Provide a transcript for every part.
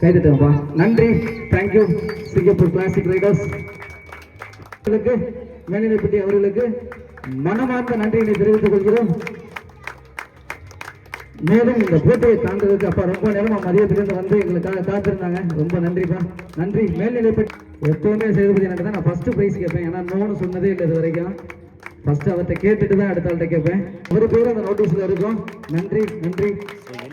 கைதட்டுங்கப்பா நன்றி. Thank you Singapore classic Riders அவர்களுக்கு மேல்நிலைப்பட்டி அவர்களுக்கு மனமார்ந்த நன்றியினை தெரிவித்துக் கொள்கிறோம். மேலும் இந்த போட்டியை தாண்டதுக்கு அப்பா ரொம்ப நேரமா மதியத்திலிருந்து வந்து எங்களுக்காக காத்திருந்தாங்க. ரொம்ப நன்றிப்பா நன்றி. மேல்நிலைப்பட்டி எப்பவுமே சேதுபதி எனக்கு தான் நான் ஃபர்ஸ்ட் பிரைஸ் கேட்பேன். ஏன்னா நோன்னு சொன்னதே இல்லை இது வரைக்கும் ஃபர்ஸ்ட் அவர்கிட்ட கேட்டுட்டு தான் அடுத்த ஆள்கிட்ட கேட்பேன். ஒரு பேரும் அந்த நோட்டீஸ்ல இருக்கும். நன்றி நன்றி.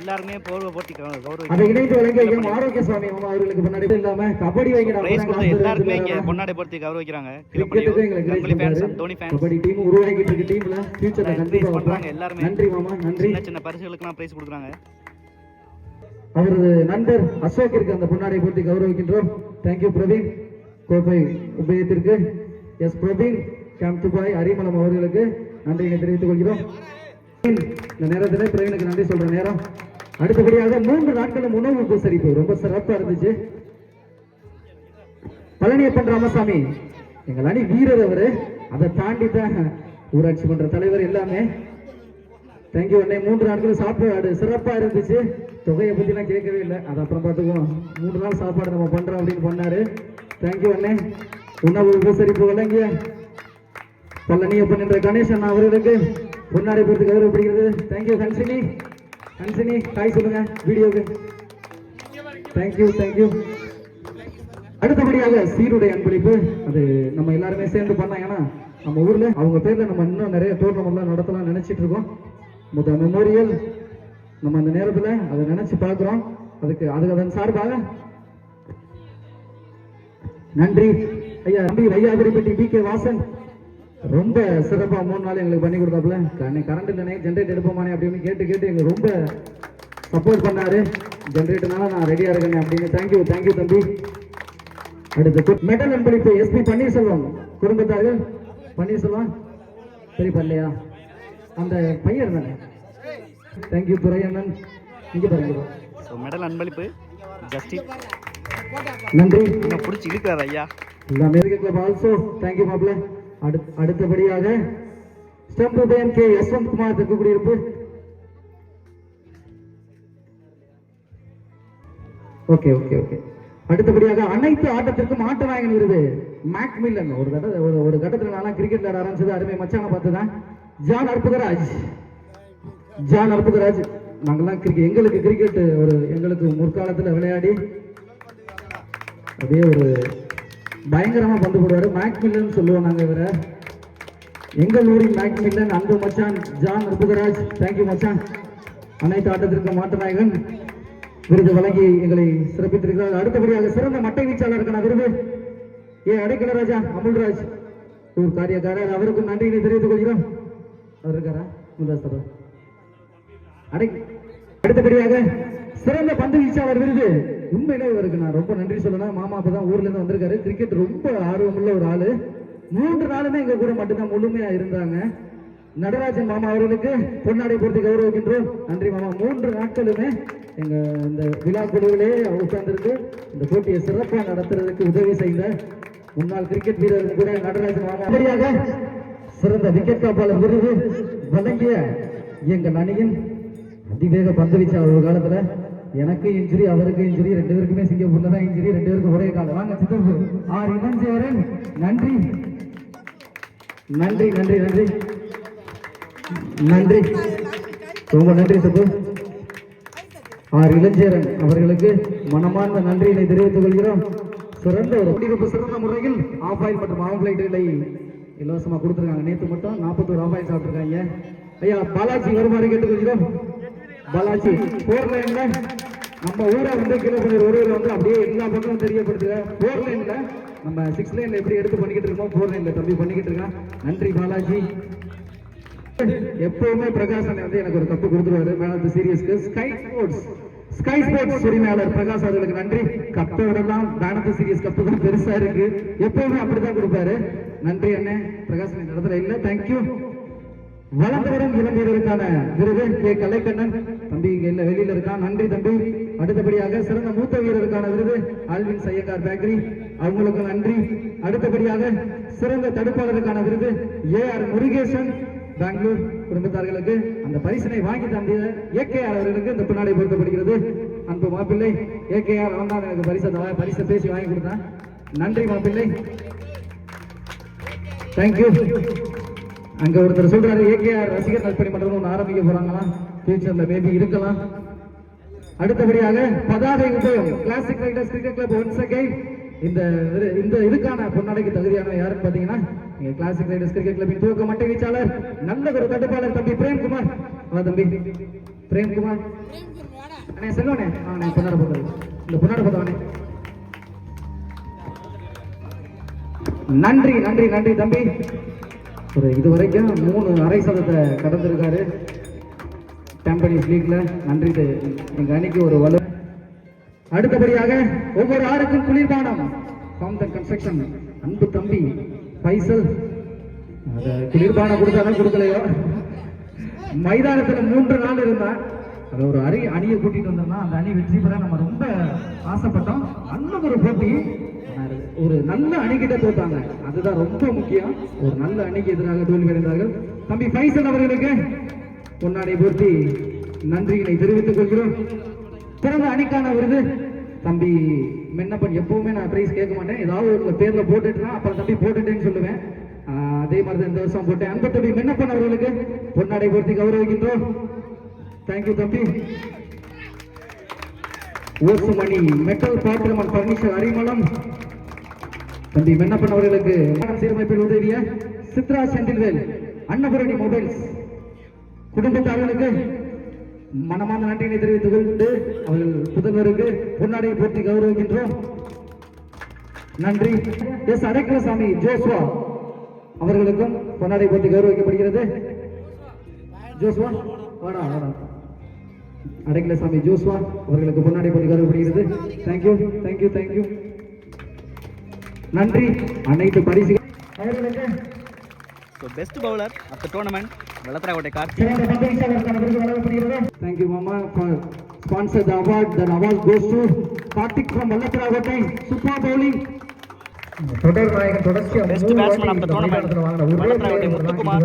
எல்லாருமே போர்வை போட்டி கௌரவ அதை இணைந்து வழங்கிய எம் ஆரோக்கிய மாமா அவர்களுக்கு முன்னாடி இல்லாம கபடி அப்பதான் எல்லாருமே இங்க. பொன்னாடை போர்த்தி கௌரவிக்கிறாங்க. Grace fans Dhoni fans kabaddi team உருவாக்கிட்டு இருக்கு. டீம்ல ஃபியூச்சர்ல கண்டிப்பா பண்றாங்க. எல்லாருமே. நன்றி மாமா நன்றி. சின்ன சின்ன பரிசுகளுக்கெல்லாம் பிரைஸ் கொடுக்குறாங்க. அவரது நண்பர் அசோக்கிற்கு அந்த பொன்னாடை போட்டி கௌரவிக்கின்றோம். Thank you Praveen. கோப்பை உபயத்திற்கு. S Praveen. Camp Dubai Arimalam அவர்களுக்கு நன்றியை தெரிவித்துக் கொள்கிறோம். இந்த நேரத்தில் பிரவீனுக்கு நன்றி சொல்ற நேரம். அடுத்தபடியாக மூன்று நாட்களும் உணவு உபசரிப்பு. ரொம்ப சிறப்பா இருந்துச்சு. பழனியப்பன் ராமசாமி எங்கள் அணி வீரர் அவரு. அதை தாண்டி தான் ஊராட்சி மன்ற தலைவர் எல்லாமே. தேங்க்யூ அண்ணே. மூன்று நாட்களும் சாப்பாடு சிறப்பா இருந்துச்சு. தொகையை பத்தி எல்லாம் கேட்கவே இல்லை. அது அப்புறம் பார்த்துக்குவோம். மூன்று நாள் சாப்பாடு நம்ம பண்றோம் அப்படின்னு பண்ணாரு. தேங்க்யூ அண்ணே. உணவு உபசரிப்பு வழங்கிய பழனியப்பன் என்ற கணேசன் அவர்களுக்கு பொன்னாடி பொறுத்து கௌரவப்படுகிறது. தேங்க்யூ கன்சினி ஹன்சினி தாய் சொல்லுங்க வீடியோக்கு. தேங்க்யூ தேங்க்யூ அடுத்தபடியாக சீருடைய அன்பளிப்பு. அது நம்ம எல்லாருமே சேர்ந்து பண்ணாங்கன்னா நம்ம ஊர்ல அவங்க பேர்ல நம்ம இன்னும் நிறைய டோர்னமெண்ட்லாம் நடத்தலாம் நினைச்சிட்டு இருக்கோம். முத மெமோரியல் நம்ம அந்த நேரத்துல அதை நினைச்சு பார்க்கிறோம். அதுக்கு அதுக்கு அதன் சார்பாக நன்றி. ஐயா நம்பி வையாதிரிப்பட்டி பி கே வாசன். ரொம்ப சிறப்பா மூணு நாள் எங்களுக்கு பண்ணி கொடுத்தாப்புல. கரண்ட் இல்லைனே ஜென்ரேட் எடுப்போமானே அப்படின்னு கேட்டு கேட்டு எங்களுக்கு ரொம்ப சப்போர்ட் பண்ணாரு. ஜென்ரேட்டர்னால நான் ரெடியா இருக்கேன் அப்படின்னு தேங்க்யூ தேங்க்யூ தம்பி. அடுத்து மெடல் அன்பளிப்பு எஸ்பி பன்னீர்செல்வம். குடும்பத்தார்கள் பன்னீர்செல்வம். சரி பண்ணலையா அந்த பையன் தானே? தேங்க்யூ துரையண்ணன். இங்க பாருங்க. ஸோ மெடல் அன்பளிப்பு ஜஸ்டின் நன்றி. இன்னும் பிடிச்சி இழுக்கிறார் ஐயா. அமெரிக்க கிளப் ஆல்சோ தேங்க்யூ அடுத் அடுத்தபடியாக ஸ்டெம்ப் உதயம் கே யஸ்வந்த் குமார் தெற்கு குடியிருப்பு. Okay okay okay. அடுத்தபடியாக அனைத்து ஆட்டத்திற்கும் ஆட்ட நாயகன் விருது. மேக் மில்லன் ஒரு கட்ட ஒரு ஒரு கட்டத்தில் நான் கிரிக்கெட் விளையாட ஆரம்பிச்சது அருமை மச்சான பார்த்துதான். ஜான் அற்புதராஜ். ஜான் அற்புதராஜ். நாங்கள்லாம் கிரிக்கெட் எங்களுக்கு கிரிக்கெட் ஒரு எங்களுக்கு முற்காலத்தில் விளையாடி அப்படியே ஒரு பயங்கரமாக பந்து போடுவார். மேக்மில்லன் சொல்லுவோம் நாங்கள் இவரை. எங்கள் ஊரின் மேக்மில்லன் அன்பு மச்சான் ஜான் அற்புதராஜ் தேங்க்யூ மச்சான். அனைத்து ஆட்டத்திற்கு மாட்டநாயகன் விருது வழங்கி எங்களை சிறப்பித்திருக்கிறார். அடுத்தபடியாக சிறந்த மட்டை வீச்சாளருக்கான விருது ஏ அடைக்கல ராஜா அமுல்ராஜ். ஊர் காரியக்காரர். அவருக்கும் நன்றியினை தெரிவித்துக் கொள்கிறோம். அவர் இருக்காரா? முந்தாஸ்தபா அடை அடுத்தபடியாக சிறந்த பந்து வீச்சாளர் விருது உண்மையிலே இவருக்கு நான் ரொம்ப நன்றி சொல்லணும். மாமா அப்போ தான் ஊர்லேருந்து வந்திருக்காரு. கிரிக்கெட் ரொம்ப ஆர்வமுள்ள ஒரு ஆள். மூன்று நாளுமே எங்கள் கூட மட்டும்தான் முழுமையாக இருந்தாங்க. நடராஜன் மாமா அவர்களுக்கு பொன்னாடை பொறுத்து கௌரவிக்கின்றோம். நன்றி மாமா. மூன்று நாட்களுமே எங்கள் இந்த விழா குழுவிலே உட்கார்ந்துருக்கு. இந்த போட்டியை சிறப்பாக நடத்துறதுக்கு உதவி செய்த முன்னாள் கிரிக்கெட் வீரர் கூட நடராஜன் மாமா அப்படியாக சிறந்த விக்கெட் காப்பாளர் விருது வழங்கிய எங்கள் அணியின் அதிவேக பந்து வீச்சாளர் ஒரு காலத்தில் எனக்கு இன்ஜுரி அவருக்கு இன்ஜுரி ரெண்டு பேருக்குமே சிங்கப்பூர்ல தான் இன்ஜுரி ரெண்டு பேருக்கும் ஒரே காலம் வாங்க சித்தப்பு. ஆர் இளஞ்சேரன் நன்றி. நன்றி நன்றி நன்றி. நன்றி. ரொம்ப நன்றி சித்தப்பு. ஆர் இளஞ்சேரன் அவர்களுக்கு மனமார்ந்த நன்றியினை தெரிவித்துக் கொள்கிறோம். சிறந்த ஒரு குடியிருப்பு சிறந்த முறையில் ஆஃப் ஆயில் மற்றும் ஆஃப் லைட்டுகளை இலவசமாக கொடுத்துருக்காங்க. நேற்று மட்டும் நாற்பத்தோரு ஆஃப் ஆயில் சாப்பிட்டுருக்காங்க. ஐயா பாலாஜி வருமாறு கேட்டுக்கொள்கிறோம். பாலாஜி போர் லைன்ல நம்ம ஊரை வந்து கிலோமீட்டர் ஒருவர் வந்து அப்படியே எல்லா பக்கமும் தெரியப்படுத்துக ஃபோர் லைனில் நம்ம சிக்ஸ் லைனில் எப்படி எடுத்து பண்ணிக்கிட்டு இருக்கோம்? ஃபோர் லைனில் தம்பி பண்ணிக்கிட்டு இருக்கான். நன்றி பாலாஜி. எப்பவுமே பிரகாஷ் வந்து எனக்கு ஒரு கப்பு கொடுத்துருவாரு. மேன் ஆஃப் தி சீரியஸ்க்கு ஸ்கை ஸ்போர்ட்ஸ் ஸ்கை ஸ்போர்ட்ஸ் உரிமையாளர் பிரகாஷ் அவர்களுக்கு நன்றி. கப்போட தான் man of the series cup தான் பெருசா இருக்கு. எப்பவுமே அப்படிதான் கொடுப்பாரு. நன்றி அண்ணே. பிரகாஷ் அண்ணன் இந்த இடத்துல இல்ல. தேங்க்யூ வளர்ந்து வரும் இளம் வீரருக்கான விருது கே. கலைக்கண்ணன். தம்பி இங்க இல்ல வெளியில இருக்கான். நன்றி தம்பி. அடுத்தபடியாக சிறந்த மூத்த வீரருக்கான விருது ஆல்வின் சையங்கார் பேக்கரி. அவங்களுக்கு நன்றி. அடுத்தபடியாக சிறந்த தடுப்பாளருக்கான விருது ஏ ஆர் முருகேசன் பெங்களூர் குடும்பத்தார்களுக்கு. அந்த பரிசனை வாங்கி தந்திய ஏகே அவர்களுக்கு இந்த பின்னாடி பொருத்தப்படுகிறது அன்பு மாப்பிள்ளை ஏகேஆர் அவன் தான் எனக்கு பரிசை தவா- பரிசை பேசி வாங்கி கொடுத்தான். நன்றி மாப்பிள்ளை. தேங்க்யூ அங்க ஒருத்தர் சொல்றாரு ஏகேஆர் ரசிகர் நற்பணி மன்றம் ஒன்று ஆரம்பிக்க போறாங்களா ஃபியூச்சர்ல மேபி இருக்கலாம். அடுத்தபடியாக பதாகை உபயோகம். Classic riders cricket club once again இந்த இது- இந்த இதுக்கான பொன்னடைக்கு தகுதியான யாருன்னு பாத்தீங்கன்னா நீங்க கிளாசிக் ரைடர்ஸ் கிரிக்கெட் கிளப்பின் துவக்க மட்டை வீச்சாளர் நல்ல ஒரு தட்டுப்பாளர் தம்பி பிரேம்குமார். வா தம்பி. பிரேம்குமார். அண்ணே செல்வனே. அவனே பொன்னாட போகிறது இந்த பொன்னாட போதவனே நன்றி நன்றி நன்றி தம்பி. ஒரு இது வரைக்கும் மூணு அரை சதத்தை கடந்திருக்காரு. சாம்பியன்ஸ் லீக்ல நன்றி எங்க அணிக்கு ஒரு வலு அடுத்தபடியாக ஒவ்வொரு ஆறுக்கும் குளிர்பானம். ஃபார்ம் த கன்ஸ்ட்ரக்ஷன் அன்பு தம்பி பைசல். குளிர்பானம் கொடுத்தாலும் கொடுக்கலையோ? மைதானத்துல மூன்று நாள் இருந்தான் அது ஒரு அணி அணியை கூட்டிட்டு வந்தோம்னா அந்த அணி வெற்றி பெற நம்ம ரொம்ப ஆசைப்பட்டோம். அந்த ஒரு போட்டி. ஒரு நல்ல அணிகிட்ட தோத்தாங்க. அதுதான் ரொம்ப முக்கியம். ஒரு நல்ல அணிக்கு எதிராக தோல்வி அடைந்தார்கள் தம்பி பைசல் அவர்களுக்கு பொன்னாடை போர்த்தி நன்றியினை தெரிவித்துக் கொள்கிறோம். பிறந்த அணிக்கான விருது. தம்பி மென்னப்பன் எப்பவுமே நான் பிரைஸ் கேட்க மாட்டேன். ஏதாவது உங்க பேர்ல போட்டுட்டுனா அப்புறம் தம்பி போட்டுட்டேன்னு சொல்லுவேன். அதே மாதிரி தான் இந்த வருஷம் போட்டேன். அன்பு தம்பி மென்னப்பன் அவர்களுக்கு பொன்னாடை போர்த்தி கௌரவிக்கின்றோம். தேங்க்யூ தம்பி. ஓசுமணி மெட்டல் பாத்திரமன் பர்னிச்சர் அரிமளம். தம்பி மென்னப்பன் அவர்களுக்கு சீரமைப்பில் உதவிய சித்ரா செந்தில்வேல் அன்னபுரணி மொபைல்ஸ். குடும்பத்தார்களுக்கு மனமான நன்றியினை தெரிவித்துக் கொண்டு அவர்கள் புதல்வருக்கு பொன்னாடையை போற்றி கௌரவிக்கின்றோம். நன்றி. எஸ். அடைக்கலசாமி ஜோஸ்வா அவர்களுக்கும் பொன்னாடை பற்றி கௌரவிக்கப்படுகிறது. ஜோஸ்வா வாடா வாடா. அடைக்கலசாமி ஜோஸ்வா அவர்களுக்கு பொன்னாடை பற்றி கௌரவப்படுகிறது தேங்க்யூ தேங்க்யூ தேங்க்யூ நன்றி. அனைத்து பரிசு அவர்களுக்கு so best bowler of the tournament Vellatharakottai Karthi சிறந்த Mama, for sponsor the award. The award goes to Karthik from Vallathiragotai. Super bowling. தொடர் நாயகன் தொடர்ச்சியா Best மூணு batsman வாட்டி of the இந்த tournament. மைதானத்துல வாங்கின ஒரே வல்லத்தராவட்டி player தான் முத்துக்குமார்.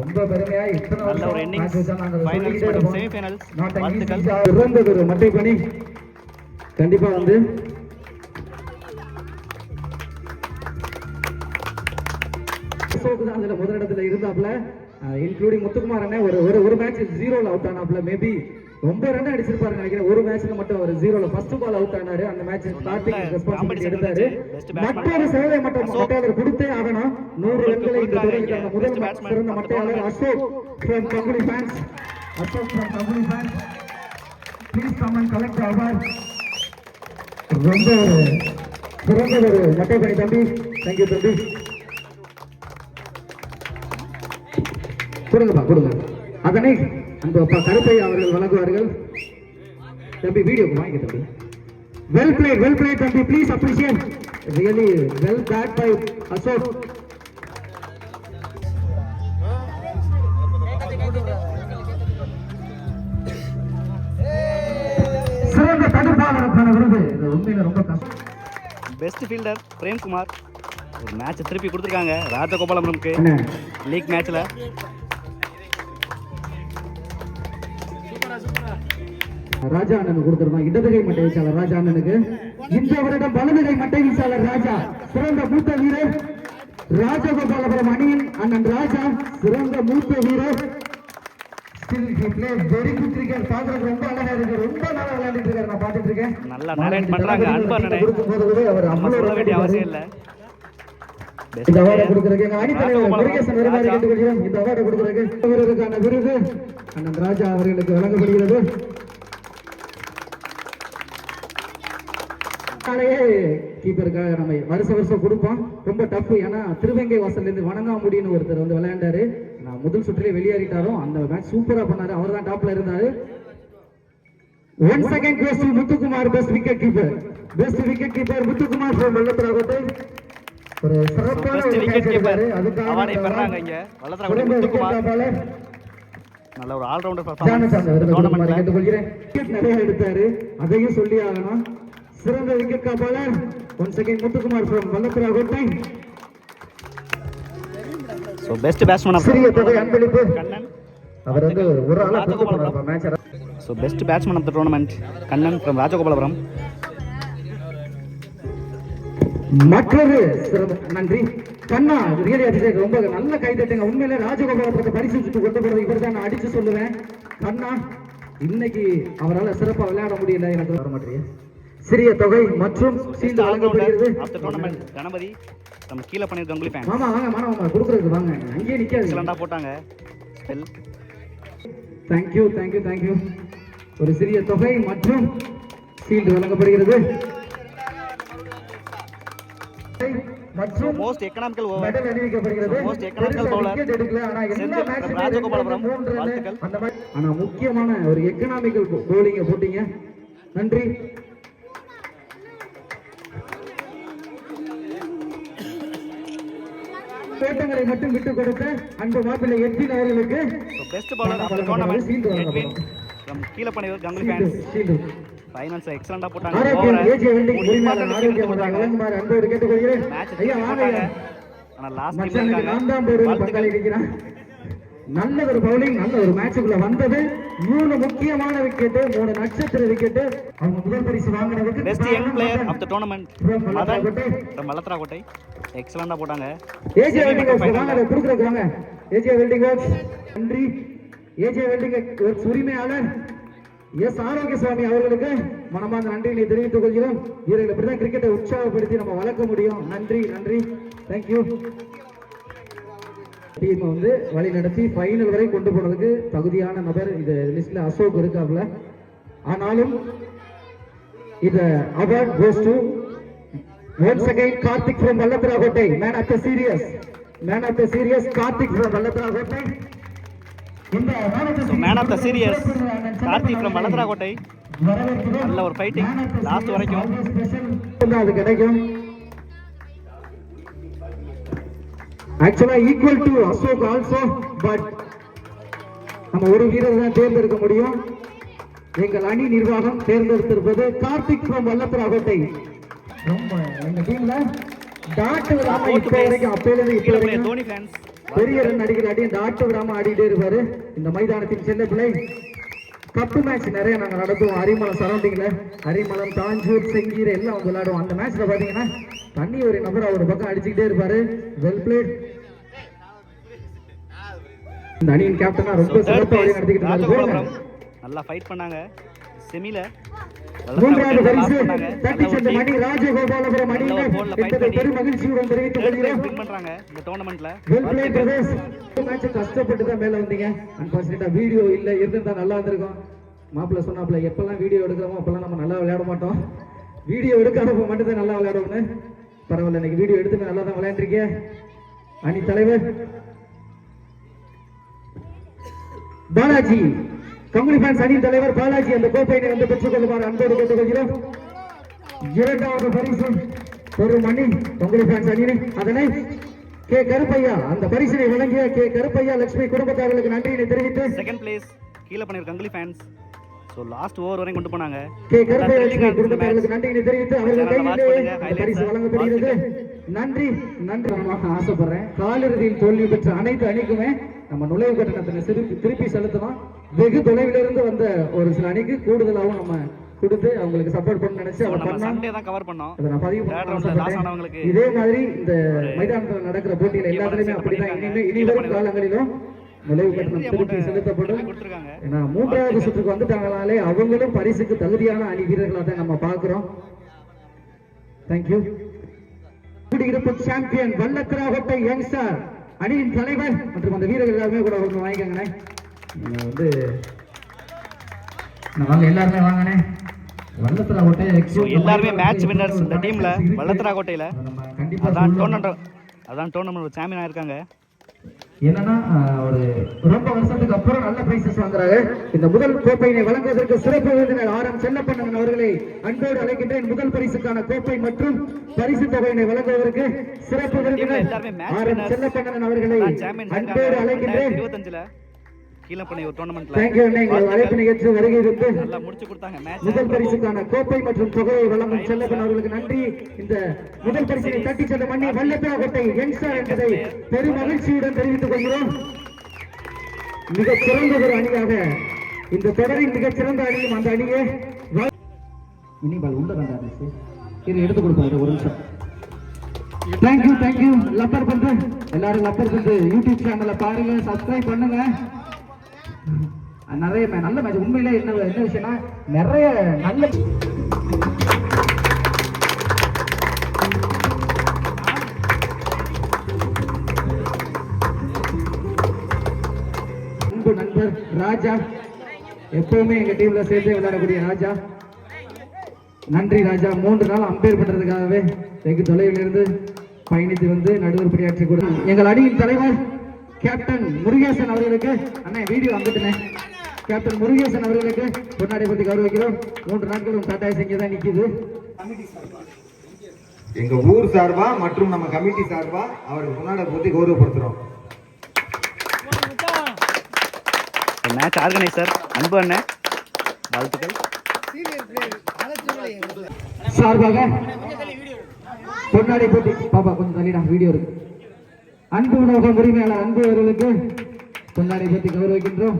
ரொம்ப பெருமையா இத்தனை நல்ல ஒரு finals சொல்லிக்கிட்டே மற்றும் easy வாழ்த்துக்கள். ஒரு மட்டை பணி கண்டிப்பா வந்து அசோக் தான் அதுல முதலிடத்துல இருந்தாப்ல இன்க்ளூடிங் முத்துக்குமார் அண்ணன் ஒரு ஒரு ஒரு மேட்ச் ஜீரோல அவுட் ஆனாப்ல மேபி ரொம்ப ரன் அடிச்சிருப்பாரு நினைக்கிறேன். ஒரு மேட்ச்ல மட்டும் அவர் ஜீரோல ஃபர்ஸ்ட் பால் அவுட் ஆனாரு. அந்த மேட்ச் கார்த்திக் ரெஸ்பான்சிபிலிட்டி எடுத்தாரு. மற்றொரு சேவை மட்டும். மட்டையாளர் கொடுத்தே ஆகணும். நூறு ரன்களை இந்த தொடருக்கான. முதல் Best ம- batsman. சிறந்த மட்டையாளர். Ashok from Ganguly fans Ashok from Ganguly fans please come and collect award ரொம்ப சிறந்த ஒரு மட்டை பணி தம்பி தேங்க்யூ தம்பி. கொடுங்கப்பா கொடுங்க. அதனை அந்த அப்பா கருப்பை அவர்கள் வழங்குவார்கள். தம்பி வீடியோ வாங்கி தம்பி. வெல் பிளேட் வெல் பிளேட் தம்பி please appreciate really well bat by Ashok சிறந்த தடுப்பாளருக்கான விருது. இது உண்மையில ரொம்ப கஷ்டம். Best fielder Premkumar. ஒரு மேட்சை திருப்பி கொடுத்துருக்காங்க. ராஜகோபாலபுரம்க்கு லீக் மேட்ச்சில் ராஜா அண்ணன் கொடுத்திருந்தோம் இடதுகை மட்டை வீச்சாளர் ராஜா அண்ணனுக்கு. இந்த வருடம் வலதுகை மட்டை வீச்சாளர் ராஜா. சிறந்த மூத்த வீரர் ராஜகோபாலபுரம் அணியின் அண்ணன் ராஜா. சிறந்த மூத்த வீரர். ரொம்ப அழகா இருக்கு. ரொம்ப நல்லா விளையாடிட்டு இருக்காரு. நான் பார்த்துட்டு இருக்கேன். நல்லா narrate பண்றாங்க. அன்பு அண்ணனே. கொடுக்கும்போது கூட அவர் அவ்வளவு சொல்ல வேண்டிய அவசியம் அடிப்பாரு. இல்லை. இந்த அவார்டை கொடுக்கறதுக்கு எங்க அணித்தலைவர் ராஜகோபாலபுரம் முருகேசன் வருமாறு ராஜா. கேட்டுக்கொள்கிறோம் இந்த அவார்டை கொடுக்கறதுக்கு வீரருக்கான விருது அண்ணன் ராஜா அவர்களுக்கு வழங்கப்படுகிறது. அதனாலேயே கீப்பருக்காக நம்ம வருஷ வருஷம் கொடுப்போம். ரொம்ப டஃப் ஏன்னா திருவெங்கை வாசல்ல இருந்து வணங்காமுடின்னு ஒருத்தர் வந்து விளையாண்டாரு. நான் முதல் சுற்றிலே வெளியேறிட்டாரோ அந்த மேட்ச் சூப்பரா பண்ணாரு. அவர் தான் டாப்ல இருந்தாரு. One second goes to Muthukumar best wicket keeper best wicket keeper Muthukumar from Vellatharakottai ஒரு சிறப்பான ஒரு விக்கெட் கீப்பர் அதுக்காக பெறாங்க. இங்க. வல்லத்தராகோட்டை முத்துக்குமார். நல்ல ஒரு ஆல்ரவுண்டர் பர்ஃபார்மன்ஸ் டோர்னமெண்ட்ல கேட்டுக்கொள்கிறேன். நிறைய எடுத்தாரு. அதையும் சொல்லி ஆகணும். சிறந்த விக்கெட் காப்பாளர் one second Muthukumar from Vallatharakottai so best batsman of சிறிய தொகை அன்பளிப்பு. கண்ணன். அவர் வந்து ஒரு ஆளா போனார் match so best batsman of the tournament Kannan from Rajagopalapuram. மற்றொரு சிறந்த நன்றி. கண்ணா ரியலி அபிஷேக் ரொம்ப நல்ல கை தட்டுங்க உண்மையிலே ராஜகோபாலபுரத்தை பரிசு சுட்டு கொண்டு போறது இவர் தான் நான் அடிச்சு சொல்லுவேன். கண்ணா இன்னைக்கு அவரால் சிறப்பா விளையாட முடியல எனக்கு வர மாட்டேங்க சிறிய தொகை மற்றும் சீண்டு வழங்கப்படுகிறது கணபதி நம்ம கீழே பண்ணியிருக்க கங்குலி ஃபேன் மாமா வாங்க மாமா வாங்க கொடுக்குறதுக்கு வாங்க. அங்கேயே நிக்காது எக்ஸலண்டாக போட்டாங்க. ஸ்பெல் தேங்க்யூ தேங்க்யூ தேங்க்யூ ஒரு சிறிய தொகை மற்றும் சீல்டு வழங்கப்படுகிறது. மற்றும் மோஸ்ட் எக்கனாமிக்கல் ஓவர் பெருசா bowler. wicket எடுக்கல. ஆனா எல்லா மேட்ச்லயும் ராஜகோபாலபுரம். வாழ்த்துக்கள். அந்த மாதிரி ஆனா முக்கியமான ஒரு எக்கனாமிக்கல் பவுலிங்க போட்டீங்க. நன்றி. தோட்டங்களை மட்டும் விட்டு கொடுத்த அன்பு மாப்பிள்ளை எட்டின் அவர்களுக்கு best bowler of the tournament Edwin from கீழே பண்ணியிருக்க கங்குலி ஃபேன்ஸ் ஃபைனல்ஸ் போட்டாங்க. ஓவரை ஏஜே வெல்டிங் உரிமையாளர் ஆரோக்கியம் போட்டாங்க. வழங்குமாறு அன்போடு கேட்டுக்கொள்கிறேன். ஐயா வாங்க. ஆனால் லாஸ்ட் மச்சானுக்கு நான் தான் போடுவேன் பங்காளி வாழ்த்துக்கள். இருக்கிறான் நல்ல ஒரு பவுலிங் நல்ல ஒரு மேட்சுக்குள்ள வந்தது. மூணு முக்கியமான விக்கெட் மூணு நட்சத்திர விக்கெட் அவங்க முதல் பரிசு வாங்கினதுக்கு best young player of the tournament Madan. From Malathrakottai எக்ஸலண்டாக போட்டாங்க. ஏஜே வெல்டிங் ஒர்க்ஸ் வாங்க அதை கொடுக்குறதுக்கு வாங்க. ஏஜே வெல்டிங் ஒர்க்ஸ் நன்றி. ஏஜே வெல்டிங் ஒர்க்ஸ் உரிமையாளர். எஸ் ஆரோக்கியசாமி அவர்களுக்கு மனமார்ந்த நன்றிகளை தெரிவித்துக் கொள்கிறோம். இவர்கள் இப்படிதான் கிரிக்கெட்டை உற்சாகப்படுத்தி நம்ம வளர்க்க முடியும். நன்றி நன்றி. தேங்க்யூ டீம் வந்து வழி நடத்தி ஃபைனல் வரை கொண்டு போனதுக்கு தகுதியான நபர் இது லிஸ்ட்ல அசோக் இருக்காப்ல ஆனாலும் இந்த award goes to once again Karthik from Vallathrakottai man of the series man of the series Karthik from Vallathrakottai man of the series Karthik from Malathrakottai நல்ல ஒரு fighting. Last வரைக்கும். அது கிடைக்கும். ஆக்சுவலா equal to Ashok also but நம்ம ஒரு வீரர் தான் தேர்ந்தெடுக்க முடியும். எங்கள் அணி நிர்வாகம் தேர்ந்தெடுத்திருப்பது கார்த்திக் ஃப்ரம் வல்லத்ராகோட்டை ரொம்ப எங்க டீம்ல டாட் விடாம இப்ப. வரைக்கும் அப்பையில இருந்து இப்ப வரைக்கும் பெரிய ரன் அடிக்கிற அடியும் டாட் விடாம ஆடிட்டே இருப்பாரு. இந்த மைதானத்தின் செல்ல பிள்ளை. கப்பு மேட்ச் நிறைய நாங்க நடத்துவோம். அரிமலம் சரௌண்டிங்ல. அரிமலம் தாஞ்சூர் செங்கீரை எல்லாம் வந்து விளையாடுவோம். அந்த மேட்ச்ல பாத்தீங்கன்னா தண்ணி ஒரு நபர் அவர் பக்கம் அடிச்சுக்கிட்டே இருப்பாரு. வெல் பிளேட் இந்த அணியின் கேப்டனா ரொம்ப சிறப்பாக வழி நடத்திக்கிட்டு. ராஜகோபுரம். நல்லா ஃபைட் பண்ணாங்க. செமில மூன்றாவது பரிசு. தட்டி சென்ற. மணி ராஜகோபாலபுரம் அணியினர் என்பதை பெரும் மகிழ்ச்சியுடன் தெரிவித்துக் கொள்கிறோம். பண்றாங்க. இந்த டோர்னமெண்ட்ல வெல் பிளே பிரதர்ஸ் மேட்ச் கஷ்டப்பட்டு தான் மேல வந்தீங்க. அன்பார்ச்சுனேட்டா வீடியோ இல்ல. இருந்திருந்தா நல்லா இருந்திருக்கும். மாப்பிள்ள சொன்னாப்ல எப்பெல்லாம் வீடியோ எடுக்கிறோமோ அப்பெல்லாம் நம்ம நல்லா விளையாட மாட்டோம். வீடியோ எடுக்காதப்ப மட்டும் தான் நல்லா விளையாடுவோம்னு. பரவாயில்ல இன்னைக்கு வீடியோ எடுத்து நல்லா தான் விளையாண்டுருக்கீங்க அணி தலைவர் பாலாஜி. கங்குலி ஃபேன்ஸ் அணி தலைவர் பாலாஜி அந்த கோப்பையை வந்து பெற்றுக் கொள்ளுமாறு அன்போடு கேட்டுக்கொள்கிறோம். இரண்டாவது பரிசு பெரும் அணி கங்குலி ஃபேன்ஸ் அணியினை. அதனை கே. கருப்பையா அந்த பரிசினை வழங்கிய கே. கருப்பையா லட்சுமி குடும்பத்தார்களுக்கு நன்றியினை தெரிவித்து செகண்ட் பிளேஸ் கீழே பண்ணிருக்க Ganguly fans so last over வரையும் கொண்டு போனாங்க. நன்றி நன்றி. நான் ஆசைப்படுறேன். காலிறுதியில் தோல்வி பெற்ற அனைத்து அணிக்குமே நம்ம நுழைவு கட்டணத்தை திருப்பி திருப்பி செலுத்தணும் வெகு தொலைவிலிருந்து வந்த ஒரு சில அணிக்கு கூடுதலாகவும் நம்ம கொடுத்து அவங்களுக்கு சப்போர்ட் பண்ண நினைச்சு நம்ம பண்ணா சண்டே தான் கவர் பண்ணோம். அதை நான் பதிவு பண்ண இதே மாதிரி இந்த மைதானத்தில் நடக்கிற போட்டியில எல்லாத்துலயுமே அப்படிதான் இனிமே இனிவரும் காலங்களிலும் நுழைவு கட்டணம் திருப்பி செலுத்தப்படும். ஏன்னா மூன்றாவது சுற்றுக்கு வந்துட்டாங்கனாலே அவங்களும் பரிசுக்கு தகுதியான அணி வீரர்களாக தான் நம்ம பார்க்கிறோம். தேங்க்யூ குடியிருப்பு சாம்பியன் வல்லத்திராகோட்டை யங்ஸ்டர் அணியின் தலைவர் மற்றும் அந்த வீரர்கள் எல்லாருமே கூட கொஞ்சம் வாங்கிக்கோங்கண்ணே. வந்து வாங்க எல்லாருமே வாங்கண்ணே. வல்லத்திராகோட்டை எல்லாருமே மேட்ச் வின்னர்ஸ் இந்த டீம்ல கண்டிப்பா அதான். டோர்னமெண்ட் அதான் டோர்னமெண்ட் சாம்பியன் ஆயிருக்காங்க. என்னன்னா ஒரு ரொம்ப வருஷத்துக்கு அப்புறம் நல்ல பிரைசஸ் வாங்குறாங்க இந்த முதல் கோப்பையினை வழங்குவதற்கு சிறப்பு விருந்தினர் ஆர் எம் செல்லப்பண்ணன் அவர்களை அன்போடு அழைக்கின்றேன். முதல் பரிசுக்கான கோப்பை மற்றும் பரிசு தொகையினை வழங்குவதற்கு சிறப்பு விருந்தினர் ஆர் எம் செல்லப்பண்ணன் அவர்களை அன்போடு அழைக்கின்றேன். இருபத்தஞ்சுல கீழே பண்ணி ஒரு டோர்னமெண்ட்ல தேங்க்யூ எங்கள் அழைப்பு நிகழ்ச்சி வருகை இருந்து நல்லா முடிச்சு கொடுத்தாங்க. மேட்ச் முதல் பரிசுக்கான கோப்பை மற்றும் தொகையை வழங்கும் செல்லப்பன் அவர்களுக்கு நன்றி. இந்த முதல் பரிசினை தட்டி செல்லும் மண்ணி வல்லப்பா கோட்டை யங்ஸ்டர் என்பதை பெரும் மகிழ்ச்சியுடன் தெரிவித்துக் கொள்கிறோம். மிக சிறந்த ஒரு அணியாக இந்த தொடரின் மிகச்சிறந்த அணியும் அந்த அணியே இனி பால் உள்ள வேண்டாம் இது எடுத்து கொடுப்பாரு ஒரு நிமிஷம். தேங்க்யூ தேங்க்யூ லப்பர் பந்து. எல்லாரும் லப்பர் பந்து யூடியூப் சேனலை பாருங்க சப்ஸ்கிரைப் பண்ணுங்க. நிறைய மே- நல்ல மேட்ச் உண்மையில என்ன என்ன விஷயம்னா நிறைய நல்ல அன்பு நண்பர் ராஜா எப்பவுமே எங்க டீம்ல சேர்த்து விளையாடக்கூடிய ராஜா. நன்றி ராஜா. மூன்று நாள் அம்பேர் பண்றதுக்காகவே வெகு தொலைவில் இருந்து பயணித்து வந்து நடுவர் பணியாற்றி கூட எங்கள் அணியின் தலைவர் கேப்டன் முருகேசன் அவர்களுக்கு அண்ணே வீடியோ வந்துட்டுனே கேப்டன் முருகேசன் அவர்களுக்கு பொன்னாடை பத்தி கௌரவிக்கிறோம். மூன்று நாட்களும் டாடா இங்கே தான் நிக்குது. எங்க ஊர் சார்பா மற்றும் நம்ம கமிட்டி சார்பா அவருக்கு முன்னாடி பத்தி கௌரவப்படுத்துறோம். மேட்ச் ஆர்கனைசர் அன்பு அண்ணன் வாழ்த்துக்கள். சார்பாக பொன்னாடை போட்டி பாப்பா கொஞ்சம் தள்ளிடா வீடியோ இருக்கு. அன்பு உணவகம் உரிமையாளர் அன்பு அவர்களுக்கு பொன்னாடை பற்றி கௌரவிக்கின்றோம்.